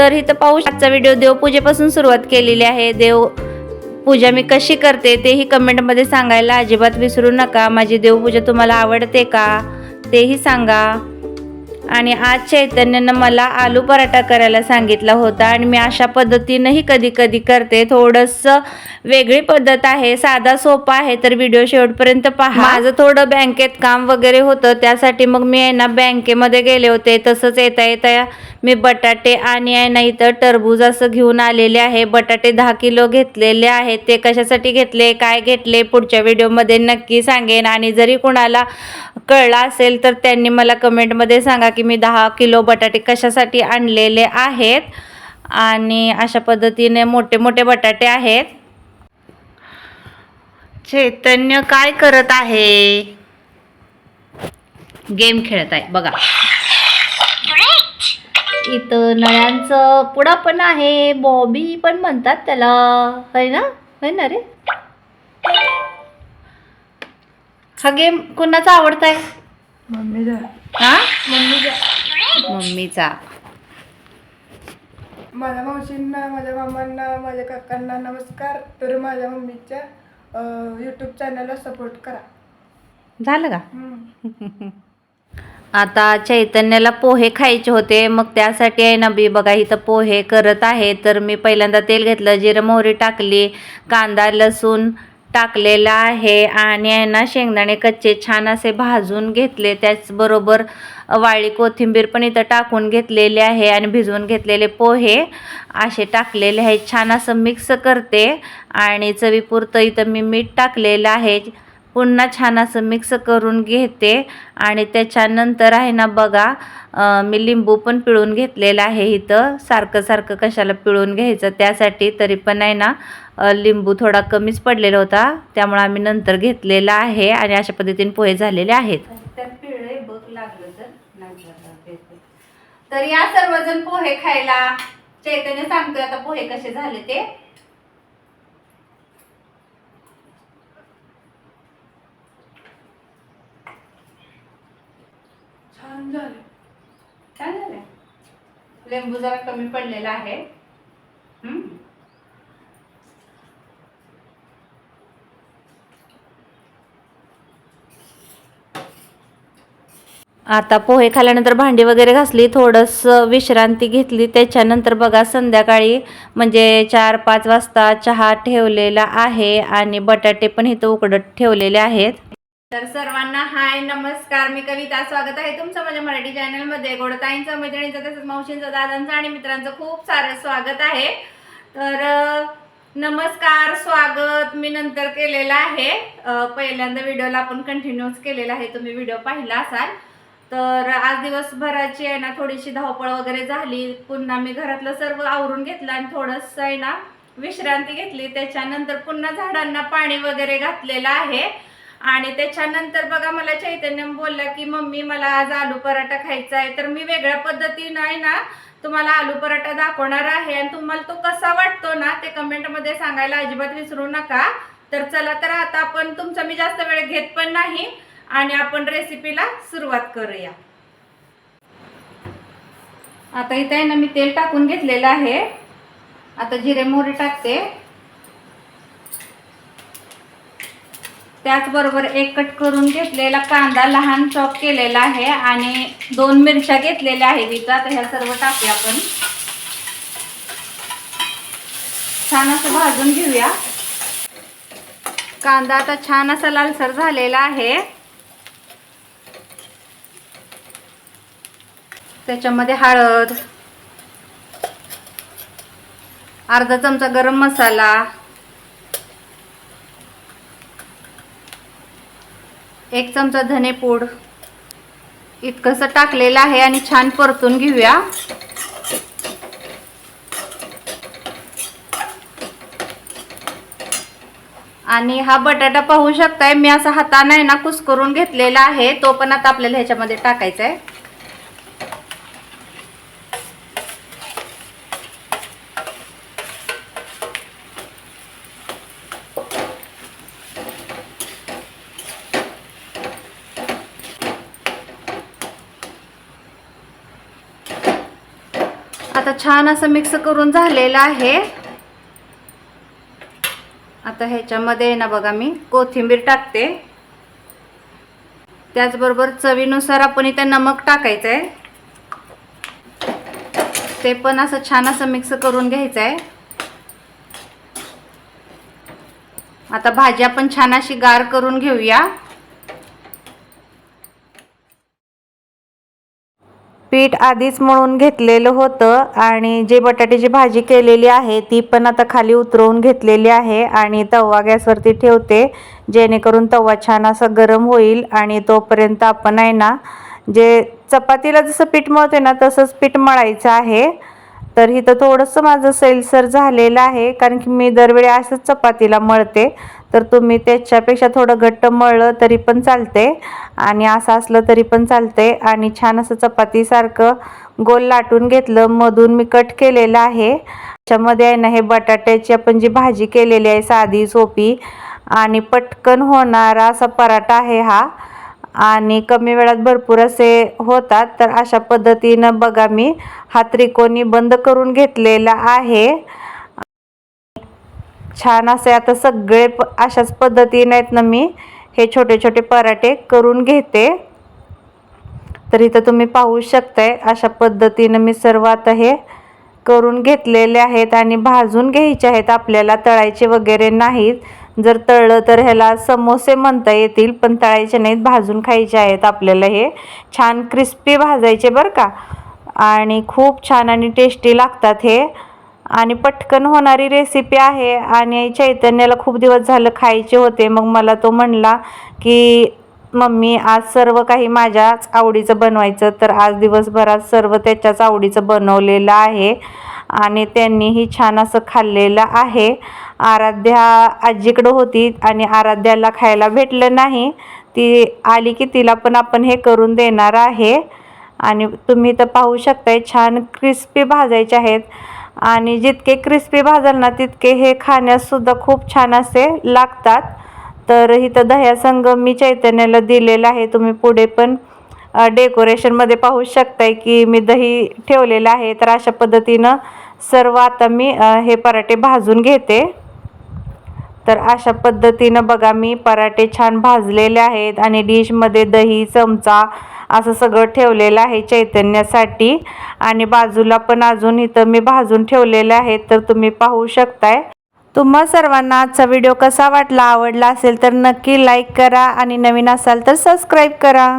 तर इथं पाहू आजचा व्हिडिओ देवपूजेपासून सुरुवात केलेली आहे. देव पूजा मी कशी करते तेही कमेंटमध्ये सांगायला अजिबात विसरू नका. माझी देवपूजा तुम्हाला आवडते का तेही सांगा. आणि आज चैतन्यानं मला आलू पराठा करायला सांगितला होता आणि मी अशा पद्धतीनंही कधी कधी करते. थोडंसं वेगळी पद्धत आहे साधा सोपा आहे तर व्हिडिओ शेवटपर्यंत पहा. माझं थोडं बँकेत काम वगैरे होतं त्यासाठी मग मी आहे ना बँकेमध्ये गेले होते. तसंच येता येता मी बटाटे आणि आहे ना इथं टरबूज असं घेऊन आलेले आहे. बटाटे दहा किलो घेतलेले आहेत ते कशासाठी घेतले काय घेतले पुढच्या व्हिडिओमध्ये नक्की सांगेन. आणि जरी कुणाला कळलं असेल तर त्यांनी मला कमेंटमध्ये सांगा की मी दहा किलो बटाटे कशासाठी आणलेले आहेत. आणि अशा पद्धतीने मोठे मोठे बटाटे आहेत. चैतन्य काय करत आहे? गेम खेळत आहे. बघा. इथं नळ्यांचं पुडा पण आहे बॉबी पण म्हणतात त्याला. है ना? है ना रे? हा गेम कुणाचा आवडताय? मम्मीचा. हा? मम्मीचा. मम्मीचा. माझ्या मावशींना माझ्या मामांना माझ्या काकांना नमस्कार. तर माझ्या मम्मीच्या यूट्यूब चॅनलला सपोर्ट करा. झालं का. आता चैतन्याला पोहे खायचे होते. मग त्यासाठी आहे ना बी बघा इथं पोहे करत आहे. तर मी पहिल्यांदा तेल घेतलं जिरं मोहरी टाकली कांदा लसूण टाकलेला आहे. आणि आहे ना शेंगदाणे कच्चे छान असे भाजून घेतले. त्याचबरोबर वाळी कोथिंबीर पण इथं टाकून घेतलेले आहे. आणि भिजवून घेतलेले पोहे असे टाकलेले आहेत छान असं मिक्स करते. आणि चवीपुरतं इथं मी मीठ टाकलेलं आहे. पुन्हा छान असं मिक्स करून घेते. आणि त्याच्यानंतर आहे ना बघा मी लिंबू पण पिळून घेतलेलं आहे इथं. सारखं सारखं कशाला पिळून घ्यायचं त्यासाठी तरी पण आहे ना लिंबू थोडा कमीच पडलेला होता. त्यामुळे आम्ही नंतर घेतलेला आहे आणि अशा पद्धतीने पोहे झालेले आहेत. तर या सर्वजण पोहे खायला. चैतन्य सांगतोय आता पोहे कसे झाले ते छान झाले. झाले? लिंबू जरा कमी पडलेला आहे. हम्म. आता पोहे खाल्ल्यानंतर भांडी वगैरे घासली थोडंसं विश्रांती घेतली. त्याच्यानंतर बघा संध्याकाळी म्हणजे चार पाच वाजता चहा ठेवलेला आहे आणि बटाटे पण इथं उकडत ठेवलेले आहेत. तर सर्वांना हाय नमस्कार. मी कविता. स्वागत आहे तुमचं माझ्या मराठी चॅनलमध्ये. गोडताईंचं मैत्रिणीचं तसंच मावशींचं दादांचं आणि मित्रांचं खूप सारं स्वागत आहे. तर नमस्कार स्वागत मी नंतर केलेलं आहे. पहिल्यांदा व्हिडिओला आपण कंटिन्यूच केलेला आहे. तुम्ही व्हिडिओ पाहिला असाल. तर आज दिवसभराची आहे ना थोडीशी धावपळ वगैरे झाली. पुन्हा मी घरातलं सर्व आवरून घेतलं आणि थोडंसं आहे ना विश्रांती घेतली. त्याच्यानंतर पुन्हा झाडांना पाणी वगैरे घातलेलं आहे. आणि त्याच्यानंतर बघा मला चैतन्य बोलला की मम्मी मला आज आलू पराठा खायचा आहे. तर मी वेगळ्या पद्धतीनं आहे ना तुम्हाला आलू पराठा दाखवणार आहे. आणि तुम्हाला तो कसा वाटतो ना ते कमेंटमध्ये सांगायला अजिबात विसरू नका. तर चला तर आता आपण तुमचा मी जास्त वेळ घेत पण नाही. आणि आपण रेसिपीला सुरुवात करूया. आता इथे ना मी तेल टाकून घेतलेलं आहे. आता जिरे मोहरी टाकते. त्याचबरोबर एक कट करून घेतलेला कांदा लहान चॉप केलेला आहे आणि दोन मिरच्या घेतलेल्या आहेत इथं ह्या सर्व टाकूया आपण. छान असं भाजून घेऊया. कांदा आता छान असा लालसर झालेला आहे. त्याच्यामध्ये हळद अर्धा चमचा गरम मसाला एक चमचा धनेपूड इतकंसं टाकलेलं आहे आणि छान परतून घेऊया. आणि हा बटाटा पाहू शकताय मी असा हाताने आहे ना कुस्करून घेतलेला आहे तो पण आता आपल्याला ह्याच्यामध्ये टाकायचा आहे आता छान असं मिक्स करून झालेलं आहे. आता ह्याच्यामध्ये ना बघा मी कोथिंबीर टाकते. त्याचबरोबर चवीनुसार आपण इथे नमक टाकायचं आहे ते पण असं छान असं मिक्स करून घ्यायचं आहे आता भाजी आपण छान अशी गार करून घेऊया. पीठ आधीच मळून घेतलेलं होतं आणि जे बटाट्याची भाजी केलेली आहे ती पण आता खाली उतरवून घेतलेली आहे आणि तवा गॅसवरती ठेवते जेणेकरून तवा छान असा गरम होईल आणि तोपर्यंत आपण आहे ना जे चपातीला जसं पीठ मळते ना तसंच पीठ मळायचं आहे. तर इथं थोडंसं माझं सैलसर झालेलं आहे कारण की मी दरवेळी असंच चपातीला मळते. तर तुम्ही त्याच्यापेक्षा थोडं घट्ट मळलं तरी पण चालते आणि असं असलं तरी पण चालते. आणि छान असं चपातीसारखं गोल लाटून घेतलं. मधून मी कट केलेलं आहे. त्याच्यामध्ये आहे ना हे बटाट्याची आपण जी भाजी केलेली आहे साधी सोपी आणि पटकन होणारा असा पराठा आहे हा. आणि कमी वेळात भरपूर असे होतात. तर अशा पद्धतीनं बघा मी हा त्रिकोणी बंद करून घेतलेला आहे. छान असे आता सगळे प अशाच पद्धतीने आहेत ना मी. हे छोटे छोटे पराठे करून घेते. तर इथं तुम्ही पाहू शकताय अशा पद्धतीनं मी सर्व आता हे करून घेतलेले आहेत आणि भाजून घ्यायचे आहेत. आपल्याला तळायचे वगैरे नाहीत. जर तळलं तर ह्याला समोसे म्हणता येतील पण तळायचे नाहीत भाजून खायचे आहेत आपल्याला हे. छान क्रिस्पी भाजायचे बरं का. आणि खूप छान आणि टेस्टी लागतात हे. आणि पटकन होणारी रेसिपी आहे. आणि चैतन्याला खूप दिवस झालं खायचे होते. मग मला तो म्हणला की मम्मी आज सर्व काही माझ्याच आवडीचं बनवायचं. तर आज दिवसभरात सर्व त्याच्याच आवडीचं बनवलेलं आहे. आणि त्यांनीही छान असं खाल्लेलं आहे. आराध्या आजीकडं होती आणि आराध्याला खायला भेटलं नाही. ती आली की तिला पण आपण हे करून देणार आहे. आणि तुम्ही तर पाहू शकताय छान क्रिस्पी भाजायचे आहेत. आणि जितके क्रिस्पी भाजाल ना तितके हे खाण्याससुद्धा खूप छान असे लागतात. तर इथं दह्यासंग मी चैतन्याला दिलेलं आहे. तुम्ही पुढे पण डेकोरेशनमध्ये पाहू शकताय की मी दही ठेवलेलं आहे. तर अशा पद्धतीनं सर्व आता मी हे पराठे भाजून घेते. तर अशा पद्धतीनं बघा मी पराठे छान भाजलेले आहेत. आणि डिशमध्ये दही चमचा असं सगळं ठेवलेलं आहे चैतन्यासाठी. आणि बाजूला पण अजून इथं मी भाजून ठेवलेलं आहेत तर तुम्ही पाहू शकताय. तुम्हा सर्वांना आजचा व्हिडिओ कसा वाटला आवडला असेल तर नक्की लाईक करा आणि नवीन असाल तर सबस्क्राईब करा.